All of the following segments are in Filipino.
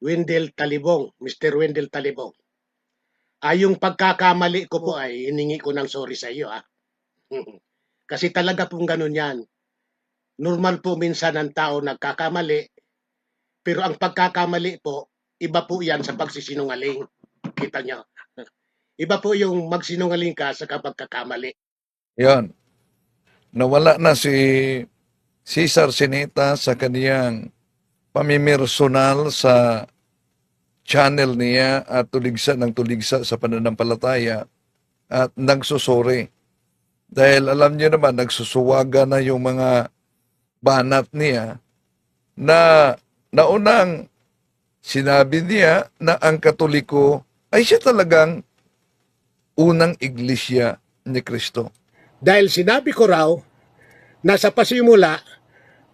Wendell Talibong, Mr. Wendell Talibong. Ay yung pagkakamali ko po ay hiningi ko ng sorry sa iyo ah. Kasi talaga pong ganun yan. Normal po minsan ang tao nagkakamali, pero ang pagkakamali po, iba po yan sa pagsisinungaling. Kita nyo. Iba po yung magsinungaling ka sa pagkakamali. Yan. Nawala na si Cesar Sinita sa kaniyang pamimersonal sa channel niya at tuligsa ng tuligsa sa pananampalataya at nagsusuri. Dahil alam niyo naman, nagsusuwaga na yung mga banat niya na naunang sinabi niya na ang katoliko ay siya talagang unang iglesia ni Kristo. Dahil sinabi ko raw na sa pasimula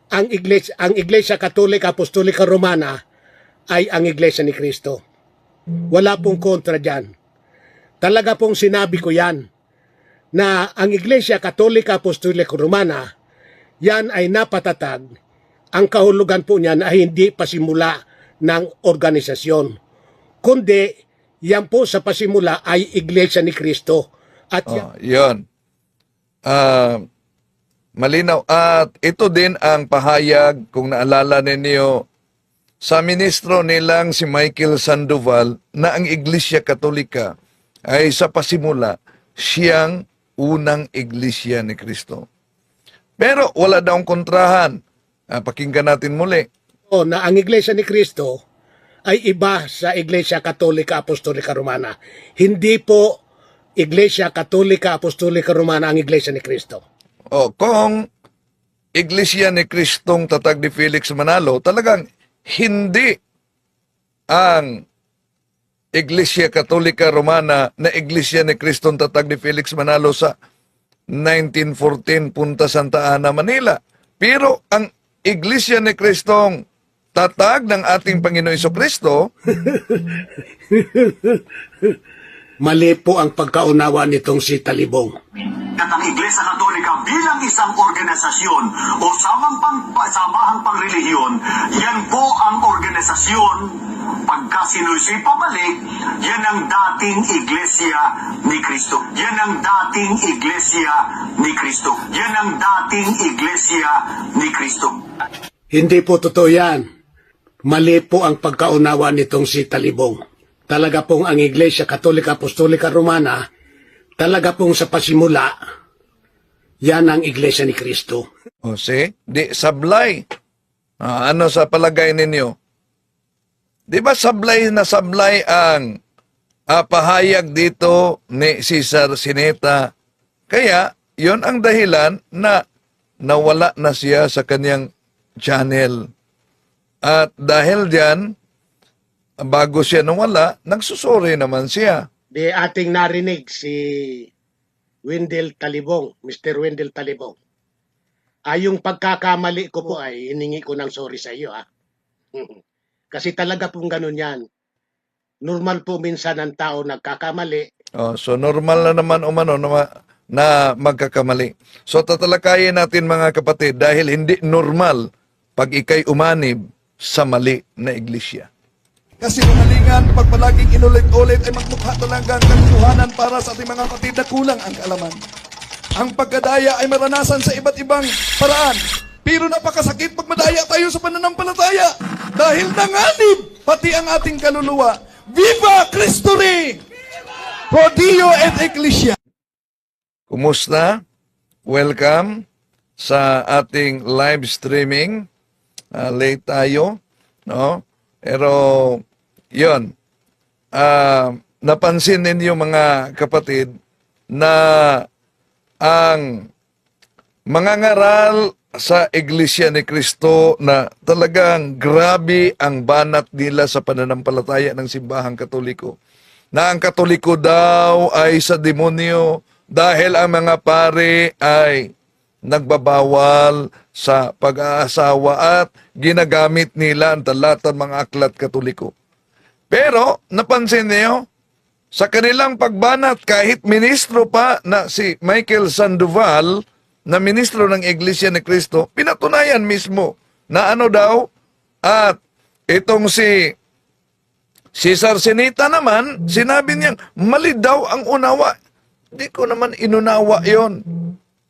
ang iglesia, ang iglesia Katolika Apostolika Romana ay ang iglesia ni Kristo. Wala pong kontra diyan. Talaga pong sinabi ko 'yan na ang iglesia Katolika Apostolika Romana yan ay napatatag ang kahulugan po niyan ay hindi pasimula ng organisasyon kundi yan po sa pasimula ay iglesia ni Kristo at yan- Oh, yun. Ah, malinaw. At ito din ang pahayag, kung naalala ninyo, sa ministro nilang si Michael Sandoval na ang Iglesia Katolika ay sa pasimula siyang unang iglesia ni Kristo. Pero wala daw kontrahan. Ah, pakinggan natin muli. o na ang Iglesia ni Kristo ay iba sa Iglesia Katolika Apostolika Romana. Hindi po Iglesia Katolika Apostolika Romana ang Iglesia ni Kristo. O, kung Iglesia ni Kristong tatag ni Felix Manalo, talagang hindi ang Iglesia Katolika Romana na Iglesia ni Kristong tatag ni Felix Manalo sa 1914 Punta Santa Ana, Manila. Pero ang Iglesia ni Kristong tatag ng ating Panginoon Kristo, Mali po ang pagkaunawa nitong si Talibong. at ang Iglesia Katolika bilang isang organisasyon o samang pang, samahang pangrelihiyon, yan po ang organisasyon pagka sinusoy pabalik, yan ang dating Iglesia ni Kristo. Yan ang dating Iglesia ni Kristo. Yan ang dating Iglesia ni Kristo. Hindi po totoo yan. Mali po ang pagkaunawa nitong si Talibong. Talaga pong ang Iglesia Katolika Apostolika Romana, talaga pong sa pasimula, yan ang Iglesia ni Kristo. o see, di sablay. Ah, ano sa palagay ninyo? Di ba sablay na sablay ang ah, pahayag dito ni Cesar Sineta? Kaya, yon ang dahilan na nawala na siya sa kanyang channel. At dahil diyan, bago siya nawala, nagsusuri naman siya. Di ating narinig si Wendell Talibong, Mr. Wendell Talibong. Ay yung pagkakamali ko po ay hiningi ko ng sorry sa iyo ah. Kasi talaga pong ganun yan. Normal po minsan ang tao nagkakamali. Oh, so normal na naman umano na, na magkakamali. So tatalakayin natin mga kapatid dahil hindi normal pag ikay umanib sa mali na iglesia. Kasinungalingan, pag palaging inulit-ulit ay magmukha talagang katotohanan para sa ating mga kapatid na kulang ang kaalaman. Ang pagkadaya ay maranasan sa iba't ibang paraan. Pero napakasakit pag madaya tayo sa pananampalataya. Dahil nanganib pati ang ating kaluluwa. Viva Cristo Rey! Pro Dio et Ecclesia! Kumusta? Welcome sa ating live streaming. Ah, late tayo, no? Pero, yon Ah, napansin ninyo mga kapatid na ang mga ngaral sa Iglesia ni Kristo na talagang grabe ang banat nila sa pananampalataya ng simbahang katoliko. Na ang katoliko daw ay sa demonyo dahil ang mga pare ay nagbabawal sa pag-aasawa at ginagamit nila ang talatan mga aklat katoliko. Pero, napansin niyo, sa kanilang pagbanat, kahit ministro pa na si Michael Sandoval, na ministro ng Iglesia ni Cristo, pinatunayan mismo na ano daw, at itong si Cesar Sinita naman, sinabi niya, mali daw ang unawa. Di ko naman inunawa yon.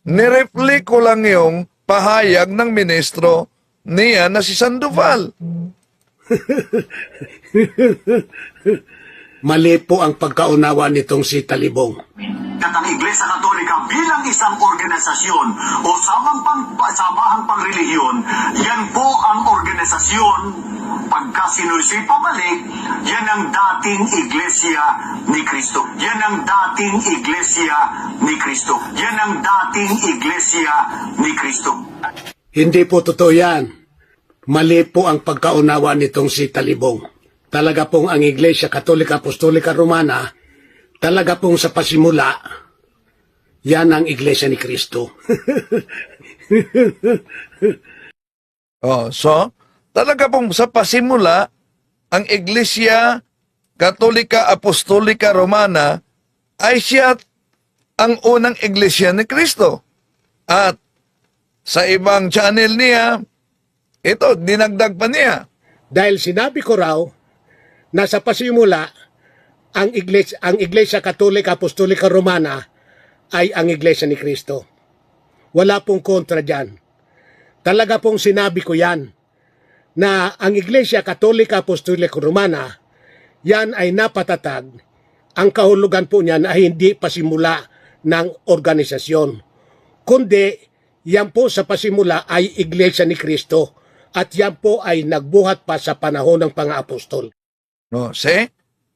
Nirepli ko lang yung pahayag ng ministro niya na si Sandoval. Mali po ang pagkaunawa nitong si Talibong. at ang Iglesia Katolika bilang isang organisasyon o samang pang, samahang pangrelihiyon, yan po ang organisasyon pagka sinusi pabalik, yan ang dating Iglesia ni Kristo. Yan ang dating Iglesia ni Kristo. Yan ang dating Iglesia ni Kristo. Hindi po totoo yan. Mali po ang pagkaunawa nitong si Talibong. Talaga pong ang Iglesia Katolika Apostolika Romana, talaga pong sa pasimula, yan ang Iglesia ni Kristo. Oh, so, talaga pong sa pasimula, ang Iglesia Katolika Apostolika Romana ay siya ang unang Iglesia ni Kristo. At sa ibang channel niya, ito, dinagdag pa niya. Dahil sinabi ko raw na sa pasimula, ang Iglesia, ang Iglesia Katolika Apostolika Romana ay ang Iglesia ni Kristo. Wala pong kontra dyan. Talaga pong sinabi ko yan na ang Iglesia Katolika Apostolika Romana yan ay napatatag. Ang kahulugan po niyan ay hindi pasimula ng organisasyon. Kundi yan po sa pasimula ay Iglesia ni Kristo at yan po ay nagbuhat pa sa panahon ng pang-apostol. No, see?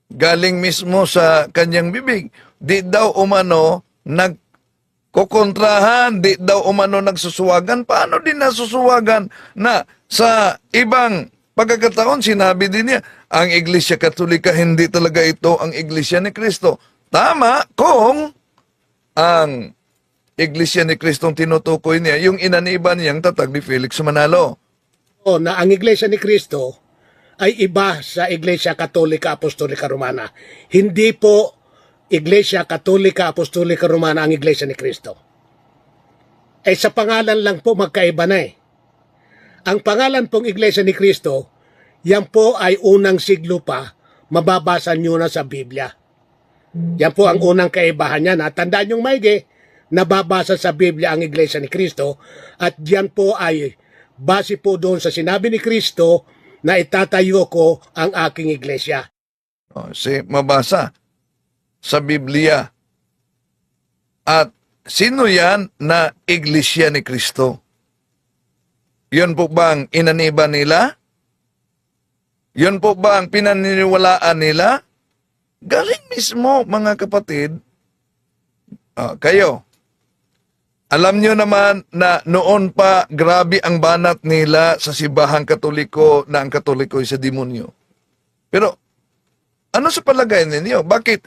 Galing mismo sa kanyang bibig. Di daw umano nagkokontrahan, di daw umano nagsusuwagan. Paano din nasusuwagan na sa ibang pagkakataon sinabi din niya, ang Iglesia Katolika hindi talaga ito ang Iglesia ni Kristo. Tama kung ang Iglesia ni Kristo ang tinutukoy niya, yung inaniban niyang tatag ni Felix Manalo. O na ang Iglesia ni Kristo ay iba sa Iglesia Katolika Apostolika Romana. Hindi po Iglesia Katolika Apostolika Romana ang Iglesia ni Kristo. Eh sa pangalan lang po magkaiba na eh. Ang pangalan pong Iglesia ni Kristo, yan po ay unang siglo pa, mababasa nyo na sa Biblia. Yan po ang unang kaibahan niya tandaan yung maigi, nababasa sa Biblia ang Iglesia ni Kristo at yan po ay base po doon sa sinabi ni Kristo na itatayo ko ang aking iglesia. O, si mabasa sa Biblia. At sino yan na iglesia ni Kristo? Yun po bang inaniba nila? Yun po ba ang pinaniniwalaan nila? Galing mismo, mga kapatid. Ah, kayo, alam nyo naman na noon pa grabe ang banat nila sa sibahang katoliko na ang katoliko ay sa demonyo. Pero ano sa palagay ninyo? Bakit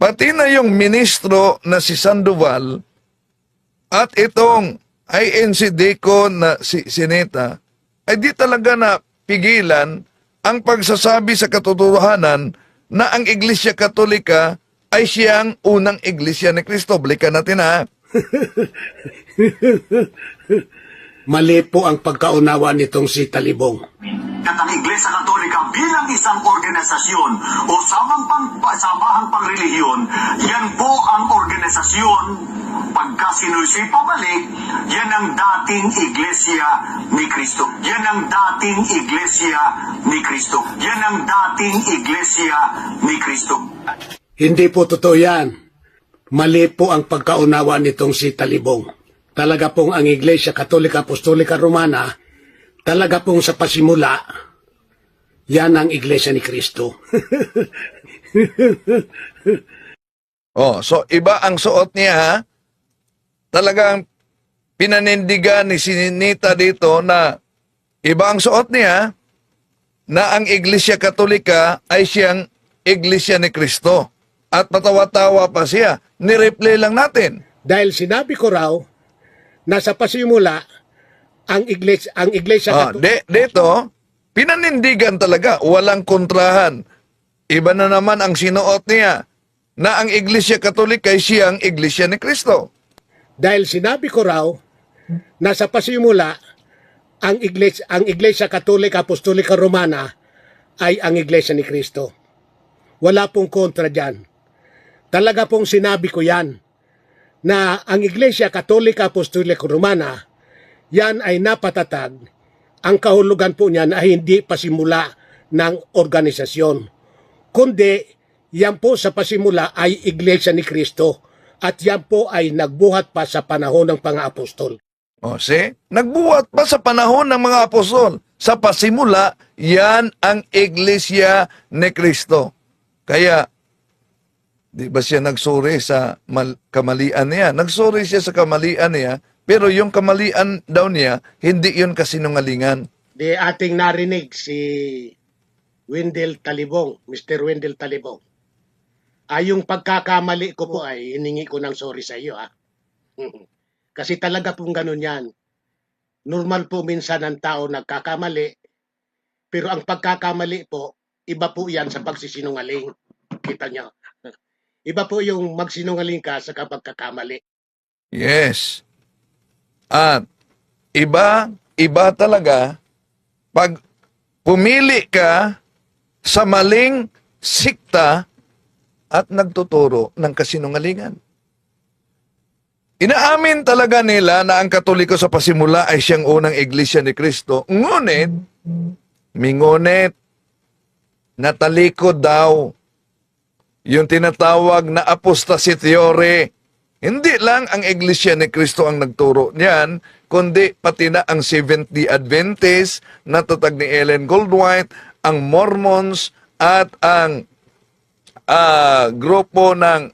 pati na yung ministro na si Sandoval at itong INC Deco na si Sineta ay di talaga na pigilan ang pagsasabi sa katotohanan na ang Iglesia Katolika ay siyang unang Iglesia ni Kristo. Balikan natin ha. Mali po ang pagkaunawa nitong si Talibong. at ang Iglesia Katolika bilang isang organisasyon o samang pang, samahang pangrelihiyon, yan po ang organisasyon pagka sinusi pabalik, yan ang dating Iglesia ni Kristo. Yan ang dating Iglesia ni Kristo. Yan ang dating Iglesia ni Kristo. Hindi po totoo yan. Mali po ang pagkaunawa nitong si Talibong. Talaga pong ang Iglesia Katolika Apostolika Romana, talaga pong sa pasimula, yan ang Iglesia ni Kristo. Oh, so iba ang suot niya ha. Talagang pinanindigan ni Sinita dito na iba ang suot niya na ang Iglesia Katolika ay siyang Iglesia ni Kristo. At patawa-tawa pa siya. Nireplay lang natin. Dahil sinabi ko raw na sa pasimula, ang Iglesia, ang Iglesia Ah, de, dito, pinanindigan talaga. Walang kontrahan. Iba na naman ang sinuot niya na ang Iglesia Katolika ay siyang Iglesia ni Kristo. Dahil sinabi ko raw na sa pasimula, ang Iglesia, ang Iglesia Katolika Apostolika Romana ay ang Iglesia ni Kristo. Wala pong kontra dyan. Talaga pong sinabi ko yan na ang Iglesia Katolika Apostolika Romana, yan ay napatatag. Ang kahulugan po niyan ay hindi pasimula ng organisasyon, kundi yan po sa pasimula ay Iglesia ni Kristo at yan po ay nagbuhat pa sa panahon ng pang-apostol. O, see? Nagbuhat pa sa panahon ng mga apostol. Sa pasimula, yan ang Iglesia ni Kristo. Kaya, di ba siya nagsuri sa mal- kamalian niya? Nagsuri siya sa kamalian niya, pero yung kamalian daw niya, hindi yun kasinungalingan. Di ating narinig si Wendell Talibong, Mr. Wendell Talibong. Ay yung pagkakamali ko po ay hiningi ko ng sorry sa iyo ha. Kasi talaga pong ganun yan. Normal po minsan ang tao nagkakamali, pero ang pagkakamali po, iba po yan sa pagsisinungaling. Kita nyo. Iba po yung magsinungaling ka sa pagkakamali. Yes. At iba, iba talaga pag pumili ka sa maling sikta at nagtuturo ng kasinungalingan. Inaamin talaga nila na ang Katoliko sa pasimula ay siyang unang iglesia ni Kristo. Ngunit, mingunit, natalikod daw yung tinatawag na apostasy theory. Hindi lang ang Iglesia ni Kristo ang nagturo niyan, kundi pati na ang Seventh-day Adventist na tatag ni Ellen Goldwhite, ang Mormons at ang ah, grupo ng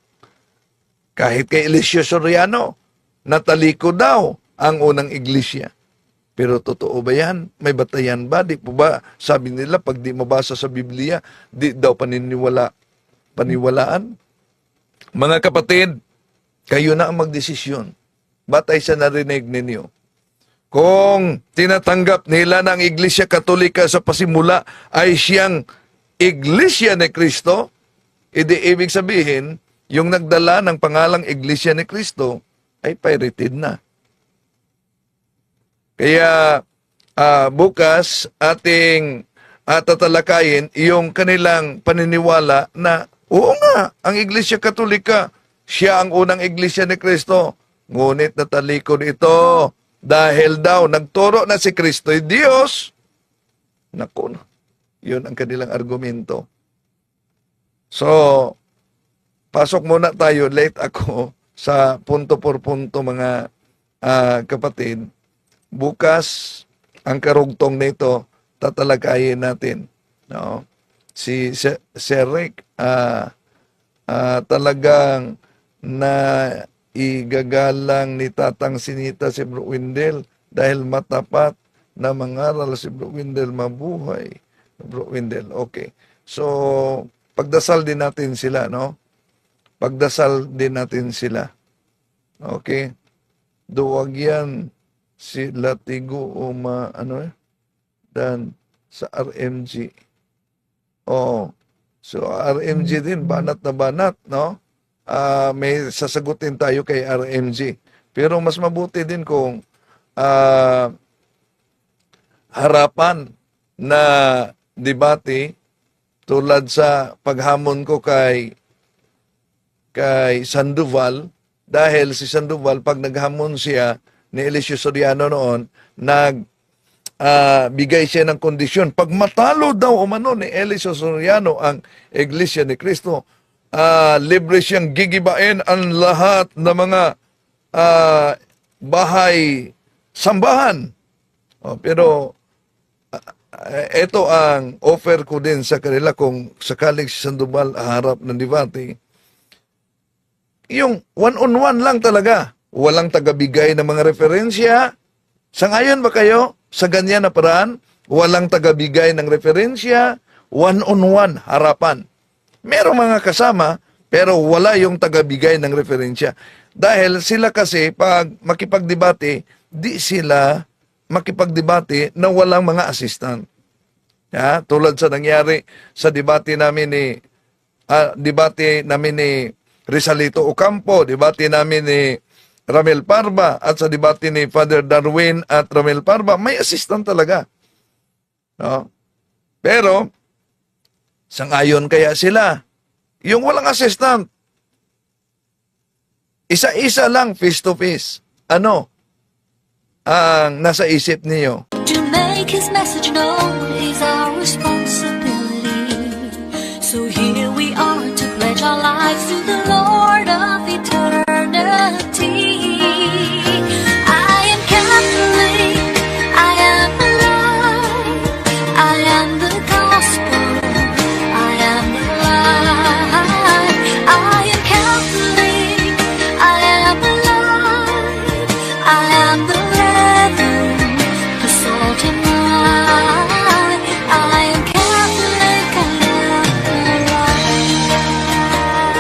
kahit kay Eliseo Soriano, nataliko daw ang unang iglesia. Pero totoo ba yan? May batayan ba? Di po ba sabi nila pag di mabasa sa Biblia, di daw paniniwala, paniwalaan? Mga kapatid, kayo na ang magdesisyon. Batay sa narinig ninyo. Kung tinatanggap nila ng Iglesia Katolika sa pasimula ay siyang Iglesia ni Kristo, edi ibig sabihin, yung nagdala ng pangalang Iglesia ni Kristo ay pirated na. Kaya ah, bukas ating uh, tatalakayin yung kanilang paniniwala na oo nga, ang Iglesia Katolika, siya ang unang Iglesia ni Kristo. Ngunit natalikod ito dahil daw nagturo na si Kristo ay Diyos. Naku, yun ang kanilang argumento. So, pasok muna tayo, late ako, sa punto por punto mga ah, kapatid. Bukas, ang karugtong nito, tatalakayin natin. No? Si Sir Rick, ah, ah, talagang na igagalang ni Tatang Sinita si Bro Windel dahil matapat na mangaral si Bro Windel mabuhay. Bro Windel, okay. So, pagdasal din natin sila, no? Pagdasal din natin sila. Okay? Duwag yan si Latigo o ma, ano eh? Dan sa RMG. Oh. So, RMG din, banat na banat, no? Ah, may sasagutin tayo kay RMG. Pero mas mabuti din kung ah, harapan na debate tulad sa paghamon ko kay kay Sandoval dahil si Sandoval pag naghamon siya ni Eliseo Soriano noon nag ah, bigay siya ng kondisyon pag matalo daw umano ni Eliseo Soriano ang Iglesia ni Kristo ah, libre siyang gigibain ang lahat ng mga ah, bahay sambahan Oh, pero eh, ito ang offer ko din sa kanila kung sakaling si Sandoval harap ng debate. Yung one-on-one lang talaga. Walang tagabigay ng mga referensya. Sa ngayon ba kayo, sa ganyan na paraan, walang tagabigay ng referensya, one-on-one harapan. Merong mga kasama, pero wala yung tagabigay ng referensya. Dahil sila kasi, pag makipagdebate, di sila makipagdebate na walang mga assistant. Ya, tulad sa nangyari sa debate namin ni ah, debate namin ni Rizalito Ocampo, debate namin ni Ramel Parba at sa debate ni Father Darwin at Ramel Parba, may assistant talaga. No? Pero Sangayon kaya sila. Yung walang assistant. Isa-isa lang face to face. Ano ang nasa isip niyo? To make his message known is our responsibility. So here we are to pledge our lives to.